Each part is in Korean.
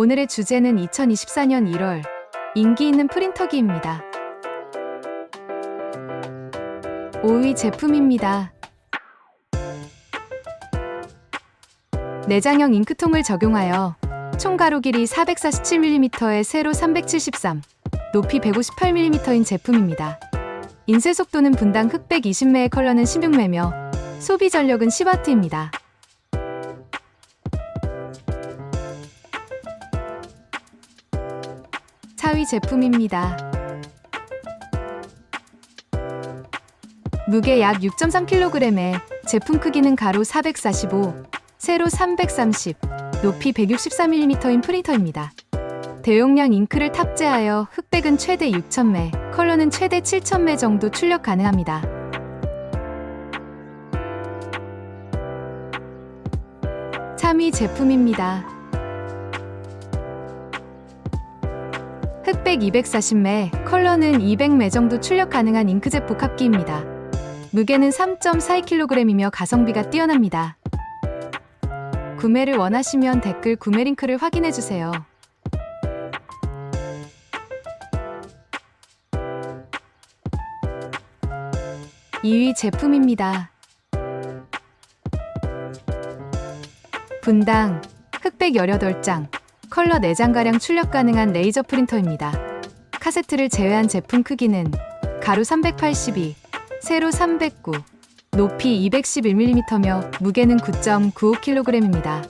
오늘의 주제는 2024년 1월 인기 있는 프린터기입니다. 5위 제품입니다. 내장형 잉크통을 적용하여 총 가로 길이 447mm의 세로 373, 높이 158mm인 제품입니다. 인쇄 속도는 분당 흑백 20매의 컬러는 16매며 소비 전력은 10W입니다. 4위 제품입니다. 무게 약 6.3kg에 제품 크기는 가로 445, 세로 330, 높이 163mm인 프린터입니다. 대용량 잉크를 탑재하여 흑백은 최대 6,000매, 컬러는 최대 7,000매 정도 출력 가능합니다. 3위 제품입니다. 흑백 240매, 컬러는 200매 정도 출력 가능한 잉크젯 복합기입니다. 무게는 3.42kg이며 가성비가 뛰어납니다. 구매를 원하시면 댓글 구매 링크를 확인해 주세요. (2위) 제품입니다. 분당 흑백 18장 컬러 4장가량 출력 가능한 레이저 프린터입니다. 카세트를 제외한 제품 크기는 가로 382, 세로 309, 높이 211mm며 무게는 9.95kg입니다.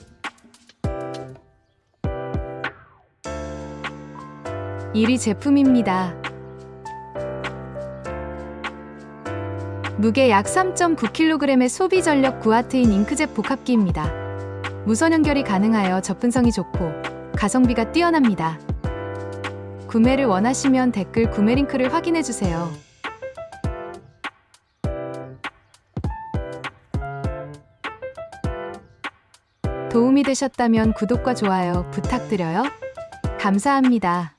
1위 제품입니다. 무게 약 3.9kg의 소비 전력 9와트인 잉크젯 복합기입니다. 무선 연결이 가능하여 접근성이 좋고 가성비가 뛰어납니다. 구매를 원하시면 댓글 구매 링크를 확인해 주세요. 도움이 되셨다면 구독과 좋아요 부탁드려요. 감사합니다.